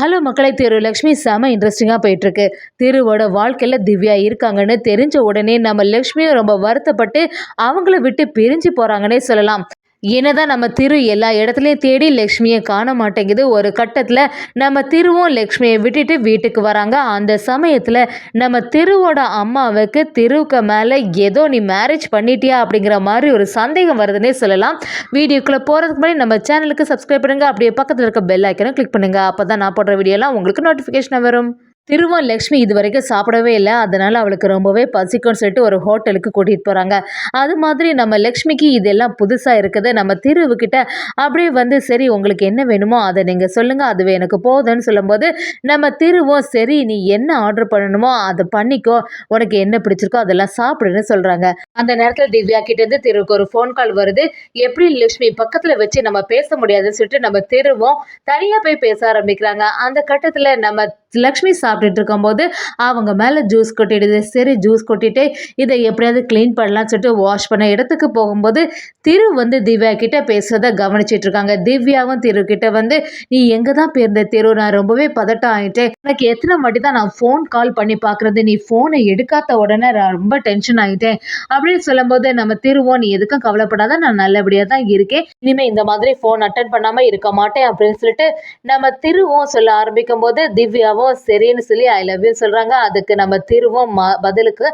Hello மக்களை திரு லக்ஷ்மி செம இன்ட்ரெஸ்டிங்காக போயிட்டுருக்கு. திருவோட வாழ்க்கையில் திவ்யா இருக்காங்கன்னு தெரிஞ்ச உடனே நம்ம லக்ஷ்மியும் ரொம்ப வருத்தப்பட்டு அவங்கள விட்டு பிரிஞ்சு போகிறாங்கன்னே சொல்லலாம். என்னதான் நம்ம திரு எல்லா இடத்துலையும் தேடி லக்ஷ்மியை காண மாட்டேங்குது. ஒரு கட்டத்தில் நம்ம திருவும் லக்ஷ்மியை விட்டுட்டு வீட்டுக்கு வராங்க. அந்த சமயத்தில் நம்ம திருவோட அம்மாவுக்கு திருவுக்கு மேலே ஏதோ நீ மேரேஜ் பண்ணிட்டியா அப்படிங்கிற மாதிரி ஒரு சந்தேகம் வருதுன்னே சொல்லலாம். வீடியோக்குள்ளே போகிறதுக்கு முன்னாடி நம்ம சேனலுக்கு சப்ஸ்கிரைப் பண்ணுங்கள் அப்படியே பக்கத்தில் இருக்க பெல் ஐக்கனை கிளிக் பண்ணுங்கள் அப்போ தான் நான் போடுற வீடியோலாம் உங்களுக்கு நோட்டிஃபிகேஷன் வரும். திருவன் லக்ஷ்மி இது வரைக்கும் சாப்பிடவே இல்லை. அதனால் அவளுக்கு ரொம்பவே பசிக்கும்னு சொல்லிட்டு ஒரு ஹோட்டலுக்கு கூட்டிகிட்டு போகிறாங்க அது மாதிரி நம்ம லக்ஷ்மிக்கு இதெல்லாம் புதுசாக இருக்குது. நம்ம திருவுக்கிட்ட அப்படியே வந்து சரி உங்களுக்கு என்ன வேணுமோ அதை நீங்கள் சொல்லுங்கள் அதுவே எனக்கு போதும்னு சொல்லும்போது நம்ம திருவும் சரி நீ என்ன ஆர்டர் பண்ணணுமோ அதை பண்ணிக்கோ. உனக்கு என்ன பிடிச்சிருக்கோ அதெல்லாம் சாப்பிடுன்னு சொல்கிறாங்க அந்த நேரத்தில் திவ்யா கிட்டேருந்து திருவுக்கு ஒரு ஃபோன் கால் வருது. எப்படி லக்ஷ்மி பக்கத்தில் வச்சு நம்ம பேச முடியாதுன்னு சொல்லிட்டு நம்ம திருவும் தனியாக போய் பேச ஆரம்பிக்கிறாங்க. அந்த கட்டத்தில் நம்ம லக்ஷ்மி சாப்பிட்டுட்டு இருக்கும்போது அவங்க மேலே ஜூஸ் கொட்டிடுது. சரி ஜூஸ் கொட்டிட்டு இதை எப்படியாவது க்ளீன் பண்ணலாம்னு சொல்லிட்டு வாஷ் பண்ண இடத்துக்கு போகும்போது திரு வந்து திவ்யா கிட்ட பேசுறத கவனிச்சிட்டு இருக்காங்க. திவ்யாவும் திரு கிட்ட வந்து நீ எங்கே தான் போயிருந்த திரு? நான் ரொம்பவே பதட்டம் ஆகிட்டேன் எனக்கு எத்தனை வாட்டி தான் நான் ஃபோன் கால் பண்ணி பார்க்குறது நீ ஃபோனை எடுக்காத உடனே நான் ரொம்ப டென்ஷன் ஆகிட்டேன் அப்படின்னு சொல்லும்போது நம்ம திருவோம் நீ எதுக்கும் கவலைப்படாத. நான் நல்லபடியாக தான் இருக்கேன். இனிமேல் இந்த மாதிரி ஃபோன் அட்டன் பண்ணாமல் இருக்க மாட்டேன். அப்படின்னு சொல்லிட்டு நம்ம திருவும் சொல்ல ஆரம்பிக்கும் போது திவ்யாவும் சரின்னு சொல்லி ஐ லவ் யூ சொல்கிறாங்க அதுக்கு நம்ம திருவும் ம பதிலுக்கு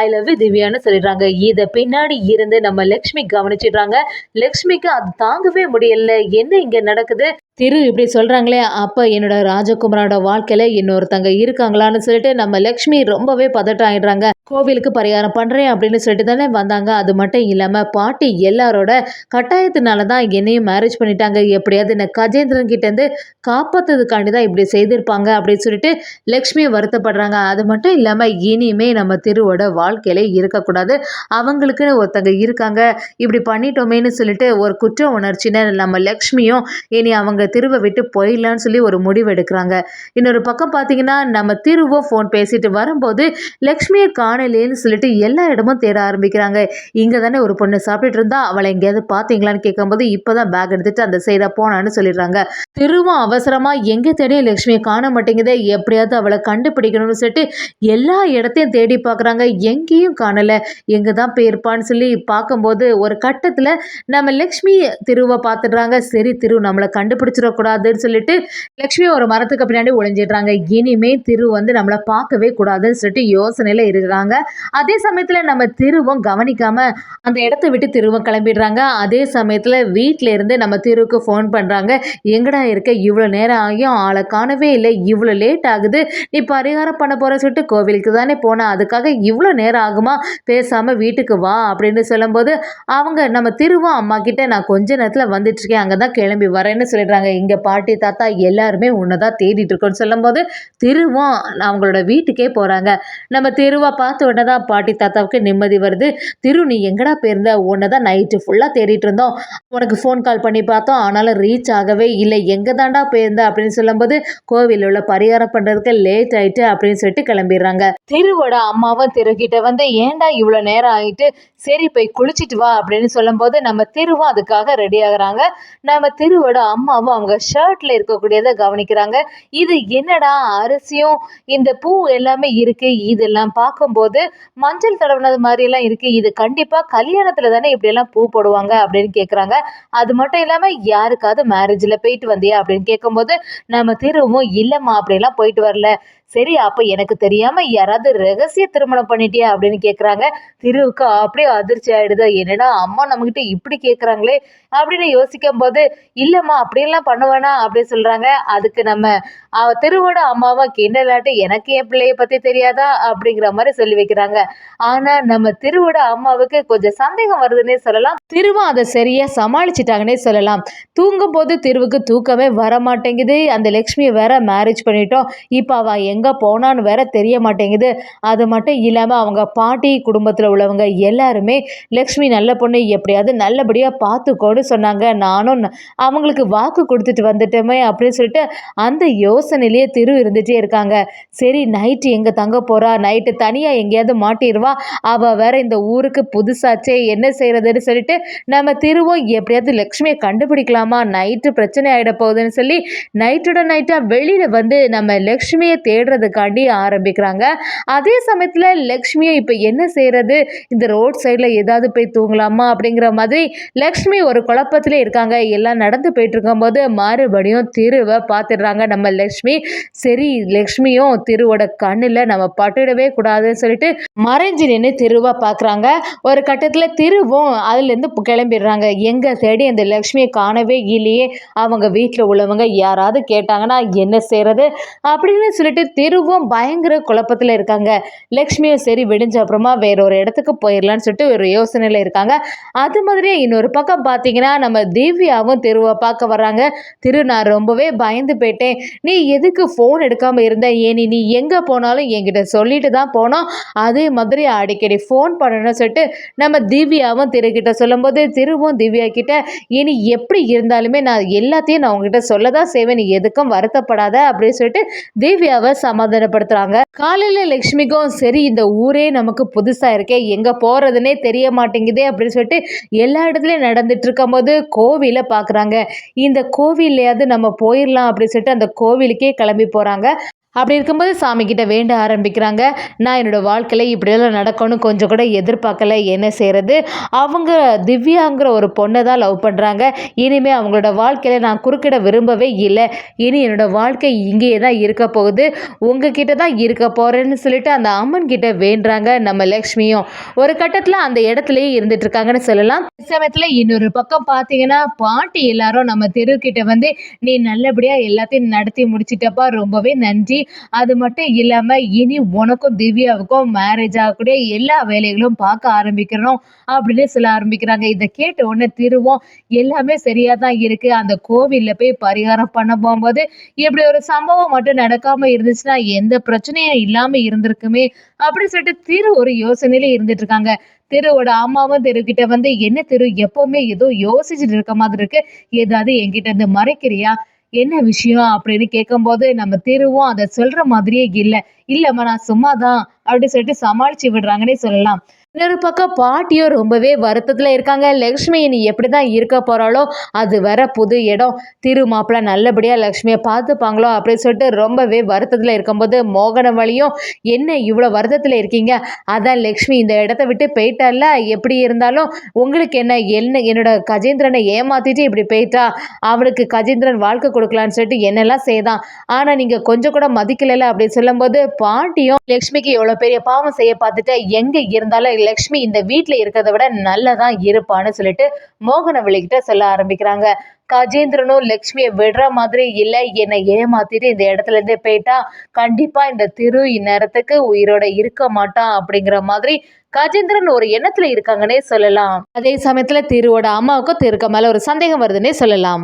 ஐ லவ் யூ திவ்யான்னு சொல்லிடுறாங்க. இதை பின்னாடி இருந்து நம்ம லக்ஷ்மி கவனிச்சிடுறாங்க. லக்ஷ்மிக்கு அது தாங்கவே முடியல. என்ன இங்கே நடக்குது? திரு இப்படி சொல்கிறாங்களே அப்போ என்னோட ராஜகுமாரோட வாழ்க்கையில் இன்னொருத்தங்க இருக்காங்களான்னு சொல்லிட்டு நம்ம லக்ஷ்மி ரொம்பவே பதட்டம் ஆயிடுறாங்க. கோவிலுக்கு பரிகாரம் பண்ணுறேன் அப்படின்னு சொல்லிட்டு தானே வந்தாங்க. அது மட்டும் இல்லாமல் பாட்டி எல்லாரோட கட்டாயத்தினால தான் என்னையும் மேரேஜ் பண்ணிட்டாங்க. எப்படியாவது என்ன கஜேந்திரன் கிட்டேருந்து காப்பாற்றுறதுக்காண்டி தான் இப்படி செய்திருப்பாங்க அப்படின்னு சொல்லிட்டு லக்ஷ்மி வருத்தப்படுறாங்க. அது மட்டும் இல்லாமல் இனிமே நம்ம திருவோட வாழ்க்கையில இருக்கக்கூடாது. அவங்களுக்குன்னு ஒருத்தங்க இருக்காங்க. இப்படி பண்ணிட்டோமேன்னு சொல்லிட்டு ஒரு குற்ற உணர்ச்சின்னு நம்ம லக்ஷ்மியும் இனி அவங்க திருவை விட்டு போயிடலான்னு சொல்லி ஒரு முடிவு எடுக்கிறாங்க. இன்னொரு பக்கம் பார்த்தீங்கன்னா நம்ம திருவோ ஃபோன் பேசிட்டு வரும்போது லக்ஷ்மியை காணலேன்னு சொல்லிட்டு எல்லா இடமும் தேட ஆரம்பிக்கிறாங்க. இங்கே தானே ஒரு பொண்ணு சாப்பிட்டுட்டு இருந்தா அவளை எங்கேயாவது பார்த்தீங்களான்னு கேட்கும்போது இப்போ தான் பேக் எடுத்துட்டு அந்த சைடாக போனான்னு சொல்லிடுறாங்க. திருவும் அவசரமாக எங்கே தேடியும் லக்ஷ்மியை காண மாட்டேங்குதே எப்படியாவது அவளை கண்டுபிடிக்கணும்னு சொல்லிட்டு எல்லா இடத்தையும் தேடி பார்க்குறாங்க எங்கேயும் காணலை. எங்கே தான் போயிருப்பான்னு சொல்லி பார்க்கும்போது ஒரு கட்டத்தில் நம்ம லக்ஷ்மி திருவை பார்த்துடுறாங்க சரி திரு நம்மளை கண்டுபிடிச்சிடக்கூடாதுன்னு சொல்லிட்டு லக்ஷ்மி ஒரு மரத்துக்கு பின்னாடி ஒழிஞ்சிடுறாங்க இனிமே திரு வந்து நம்மளை பார்க்கவே கூடாதுன்னு சொல்லிட்டு யோசனையில் இருக்கிறாங்க. அதே சமயத்தில் நம்ம திருவும் கவனிக்காம அந்த இடத்த விட்டு திருவும் கிளம்பிடுறாங்க. அதே சமயத்தில் வீட்டில் இருந்து நம்ம திருவுக்கு ஃபோன் பண்ணுறாங்க எங்கடா இருக்க? இவ்வளோ நேரம் ஆகியும் ஆளை காணவே இல்லை. இவ்வளோ லேட் ஆகுது. நீ பரிகாரம் பண்ண போகிற சொல்லிட்டு கோவிலுக்கு தானே போனேன் அதுக்காக இவ்வளோ நேரம் ஆகுமா? பேசாமல் வீட்டுக்கு வா அப்படின்னு சொல்லும்போது அவங்க நம்ம திருவும் அம்மா கிட்ட நான் கொஞ்ச நேரத்தில் வந்துட்டுருக்கேன். அங்கே தான் கிளம்பி வரேன்னு சொல்லிடுறாங்க. இங்கே பாட்டி தாத்தா எல்லாருமே உன்னை தான் தேடிட்டு இருக்கோன்னு சொல்லும்போது திருவும் அவங்களோட வீட்டுக்கே போகிறாங்க நம்ம திருவா உடனே தான் பாட்டி தாத்தாவுக்கு நிம்மதி வருது. திரு நீ எங்கடா போயிருந்த? உன்னை தான் நைட்டு ஃபுல்லாக தேடிட்டு இருந்தோம். உனக்கு ஃபோன் கால் பண்ணி பார்த்தோம். ஆனாலும் ரீச் ஆகவே இல்லை. எங்கே தாண்டா போயிருந்த? அப்படின்னு சொல்லும்போது கோவிலில் உள்ள பரிகாரம் பண்ணுறதுக்கு லேட் ஆயிட்டு அப்படின்னு சொல்லிட்டு கிளம்பிடுறாங்க. திருவோட அம்மாவும் திருக்கிட்ட வந்து ஏன்டா இவ்வளோ நேரம் ஆயிட்டு? சரி போய் குளிச்சிட்டு வா. அப்படின்னு சொல்லும்போது நம்ம திருவும் அதுக்காக ரெடி ஆகுறாங்க. நம்ம திருவோட அம்மாவும் அவங்க ஷர்ட்ல இருக்கக்கூடியதை கவனிக்கிறாங்க. இது என்னடா அரிசியும் இந்த பூ எல்லாமே இருக்கு. இதெல்லாம் பார்க்கும்போது போது மஞ்சள் தடவுனது மாதிரிலாம் இருக்குது இது கண்டிப்பாக கல்யாணத்தில் தானே இப்படியெல்லாம் பூ போடுவாங்க அப்படின்னு கேட்குறாங்க அது மட்டும் இல்லாமல் யாருக்காவது மேரேஜில் போயிட்டு வந்தியா அப்படின்னு கேட்கும்போது நம்ம திருவும் இல்லைம்மா அப்படிலாம் போயிட்டு வரல. சரி அப்போ எனக்கு தெரியாம யாராவது ரகசிய திருமணம் பண்ணிட்டியா அப்படின்னு கேட்குறாங்க திருவுக்கு அப்படியே அதிர்ச்சி ஆகிடுது என்னடா அம்மா நம்மக்கிட்ட இப்படி கேட்குறாங்களே அப்படின்னு யோசிக்கும் போது இல்லைம்மா அப்படியெல்லாம் பண்ணுவேனா அப்படின்னு சொல்றாங்க. அதுக்கு நம்ம திருவோட அம்மாவை கிண்டலாட்டு எனக்கு என் பிள்ளைய பத்தி தெரியாதா? அப்படிங்கிற மாதிரி சொல்லி வைக்கிறாங்க. ஆனா நம்ம திருவோட அம்மாவுக்கு கொஞ்சம் சந்தேகம் வருதுன்னே சொல்லலாம். திருவும் அதை சரியா சமாளிச்சிட்டாங்கன்னே சொல்லலாம். தூங்கும் போது திருவுக்கு தூக்கமே வர மாட்டேங்குது அந்த லக்ஷ்மியை வேற மேரேஜ் பண்ணிட்டோம். இப்போ அவ எங்க எங்கே போனான்னு வேற தெரிய மாட்டேங்குது. அது மட்டும் இல்லாமல் அவங்க பாட்டி குடும்பத்தில் உள்ளவங்க எல்லாருமே லக்ஷ்மி நல்ல பொண்ணு எப்படியாவது நல்லபடியாக பார்த்துக்கோன்னு சொன்னாங்க. நானும் அவங்களுக்கு வாக்கு கொடுத்துட்டு வந்துட்டோமே அப்படின்னு சொல்லிட்டு அந்த யோசனையிலேயே திரு இருந்துகிட்டே இருக்காங்க. சரி நைட்டு எங்கே தங்க போகிறா நைட்டு தனியாக எங்கேயாவது மாட்டிடுவா? அவள் வேற இந்த ஊருக்கு புதுசாச்சே என்ன செய்கிறதுன்னு சொல்லிட்டு நம்ம திருவோம் எப்படியாவது லக்ஷ்மியை கண்டுபிடிக்கலாமா? நைட்டு பிரச்சனை ஆகிட போகுதுன்னு சொல்லி நைட்டோட நைட்டாக வெளியில் வந்து நம்ம லக்ஷ்மியை தேடுறதுக்காண்டி ஆரம்பிக்கிறாங்க. அதே சமயத்தில் லக்ஷ்மியை இப்போ என்ன செய்கிறது இந்த ரோட் சைடில் ஏதாவது போய் தூங்கலாமா? அப்படிங்கிற மாதிரி லக்ஷ்மி ஒரு குழப்பத்திலே இருக்காங்க. எல்லாம் நடந்து போயிட்டு இருக்கும்போது மறுபடியும் திருவை பார்த்துடுறாங்க நம்ம லக்ஷ்மி. சரி லக்ஷ்மியும் திருவோட கண்ணில் நம்ம பட்டுடவே கூடாதுன்னு சொல்லிட்டு மறைஞ்சு நின்று திருவை பார்க்குறாங்க ஒரு கட்டத்தில் திருவும் அதுலேருந்து கிளம்பிடுறாங்க. எங்கே தேடி அந்த லக்ஷ்மியை காணவே இல்லையே. அவங்க வீட்டில் உள்ளவங்க யாராவது கேட்டாங்கன்னா என்ன செய்கிறது அப்படின்னு சொல்லிட்டு தெருவும் பயங்கர குழப்பத்தில் இருக்காங்க. லக்ஷ்மியும் சரி விடிஞ்ச அப்புறமா வேற ஒரு இடத்துக்கு போயிடலான்னு சொல்லிட்டு ஒரு யோசனையில் இருக்காங்க. அது மாதிரியே இன்னொரு பக்கம் பார்த்தீங்கன்னா நம்ம திவ்யாவும் தெருவை பார்க்க வர்றாங்க. திரு நான் ரொம்பவே பயந்து போயிட்டேன். நீ எதுக்கு ஃபோன் எடுக்காமல் இருந்த? ஏனி நீ எங்கே போனாலும் என்கிட்ட சொல்லிட்டு தான் போனோம். அதே மாதிரி அடிக்கடி ஃபோன் பண்ணணும்னு சொல்லிட்டு நம்ம திவ்யாவும் திருக்கிட்ட சொல்லும்போது திருவும் திவ்யா கிட்ட இனி எப்படி இருந்தாலுமே நான் எல்லாத்தையும் நான் உங்ககிட்ட சொல்ல தான் செய்வேன். நீ எதுக்கும் வருத்தப்படாத அப்படின்னு சொல்லிட்டு திவ்யாவை சமாதானப்படுத்துறாங்க. காலையில லக்ஷ்மிக்கும் சரி இந்த ஊரே நமக்கு புதுசா இருக்கே எங்க போறதுன்னே தெரிய மாட்டேங்குதே அப்படின்னு சொல்லிட்டு எல்லா இடத்துலயும் நடந்துட்டு இருக்கும்போது கோவில பாக்குறாங்க. இந்த கோவில்லையாவது நம்ம போயிடலாம் அப்படின்னு சொல்லிட்டு அந்த கோவிலுக்கே கிளம்பி போறாங்க. அப்படி இருக்கும்போது சாமி கிட்ட வேண்ட ஆரம்பிக்கிறாங்க. நான் என்னோடய வாழ்க்கையில் இப்படியெல்லாம் நடக்கணும் கொஞ்சம் கூட எதிர்பார்க்கல. என்ன செய்கிறது அவங்க திவ்யாங்கிற ஒரு பொண்ணை தான் லவ் பண்ணுறாங்க இனிமேல் அவங்களோட வாழ்க்கையில் நான் குறுக்கிட விரும்பவே இல்லை. இனி என்னோடய வாழ்க்கை இங்கேயே தான் இருக்க போகுது. உங்ககிட்ட தான் இருக்க போகிறேன்னு சொல்லிட்டு அந்த அம்மன் கிட்ட வேண்டுறாங்க நம்ம லக்ஷ்மியும். ஒரு கட்டத்தில் அந்த இடத்துலயே இருந்துட்டு இருக்காங்கன்னு சொல்லலாம். சமயத்தில் இன்னொரு பக்கம் பார்த்தீங்கன்னா பாட்டி எல்லாரும் நம்ம தெருக்கிட்ட வந்து நீ நல்லபடியாக எல்லாத்தையும் நடத்தி முடிச்சிட்டப்பா. ரொம்பவே நன்றி. அது மட்டும் இல்லாமல் இனி உனக்கும் திவ்யாவுக்கும் மேரேஜ் ஆகக்கூடிய எல்லா வேலைகளும் பார்க்க ஆரம்பிக்கணும் அப்படின்னு சொல்ல ஆரம்பிக்கிறாங்க. இதை கேட்ட உடனே திருவோம் எல்லாமே சரியாக தான் இருக்குது அந்த கோவிலில் போய் பரிகாரம் பண்ண போகும்போது இப்படி ஒரு சம்பவம் மட்டும் நடக்காமல் இருந்துச்சுன்னா எந்த பிரச்சனையும் இல்லாமல் இருந்திருக்குமே அப்படின்னு சொல்லிட்டு திரு ஒரு யோசனையில இருந்துட்டு இருக்காங்க. திருவோட அம்மாவும் தெருக்கிட்ட வந்து என்ன திரு எப்பவுமே ஏதோ யோசிச்சுட்டு இருக்க மாதிரி இருக்கு. ஏதாவது என்கிட்ட இருந்து மறைக்கிறியா? என்ன விஷயம் அப்படின்னு கேட்கும்போது நம்ம திருவும் அதை சொல்ற மாதிரியே இல்லை. இல்லைம்மா நான் சும்மா தான் அப்படின்னு சொல்லிட்டு சமாளிச்சு விடுறாங்கன்னே சொல்லலாம். இன்னொரு பக்கம் பாட்டியும் ரொம்பவே வருத்தத்தில் இருக்காங்க. லக்ஷ்மி நீ எப்படி தான் இருக்க போகிறாளோ அது வர புது இடம். திரு மாப்பிள்ள நல்லபடியாக லக்ஷ்மியை பார்த்துப்பாங்களோ அப்படின்னு சொல்லிட்டு ரொம்பவே வருத்தத்தில் இருக்கும்போது மோகன வழியும் என்ன இவ்வளோ வருத்தத்தில் இருக்கீங்க? அதான் லக்ஷ்மி இந்த இடத்த விட்டு போயிட்டால எப்படி இருந்தாலும் உங்களுக்கு என்ன என்ன என்னோட கஜேந்திரனை ஏமாத்திட்டு இப்படி போயிட்டா? அவனுக்கு கஜேந்திரன் வாழ்க்கை கொடுக்கலான்னு சொல்லிட்டு என்னெல்லாம் செய்தான்? ஆனால் நீங்கள் கொஞ்சம் கூட மதிக்கலைல? அப்படின்னு சொல்லும்போது பாட்டியும் லக்ஷ்மிக்கு எவ்வளோ பெரிய பாவம் செய்ய பார்த்துட்டு எங்கே இருந்தாலும் லக்ஷ்மி இந்த வீட்டில் இருக்கிறத விட நல்லதா இருப்பான்னு சொல்லிட்டு மோகனவழிக்கிட்ட சொல்ல ஆரம்பிக்கிறாங்க. கஜேந்திரனும் லக்ஷ்மியை விடுற மாதிரி இல்லை என்னை ஏமாத்திட்டு இந்த இடத்துல இருந்தே போயிட்டா கண்டிப்பா இந்த திரு இந்நேரத்துக்கு உயிரோட இருக்க மாட்டான் அப்படிங்கிற மாதிரி கஜேந்திரன் ஒரு எண்ணத்துல இருக்காங்கன்னே சொல்லலாம். அதே சமயத்துல திருவோட அம்மாவுக்கும் திருக்க மேல ஒரு சந்தேகம் வருதுன்னே சொல்லலாம்.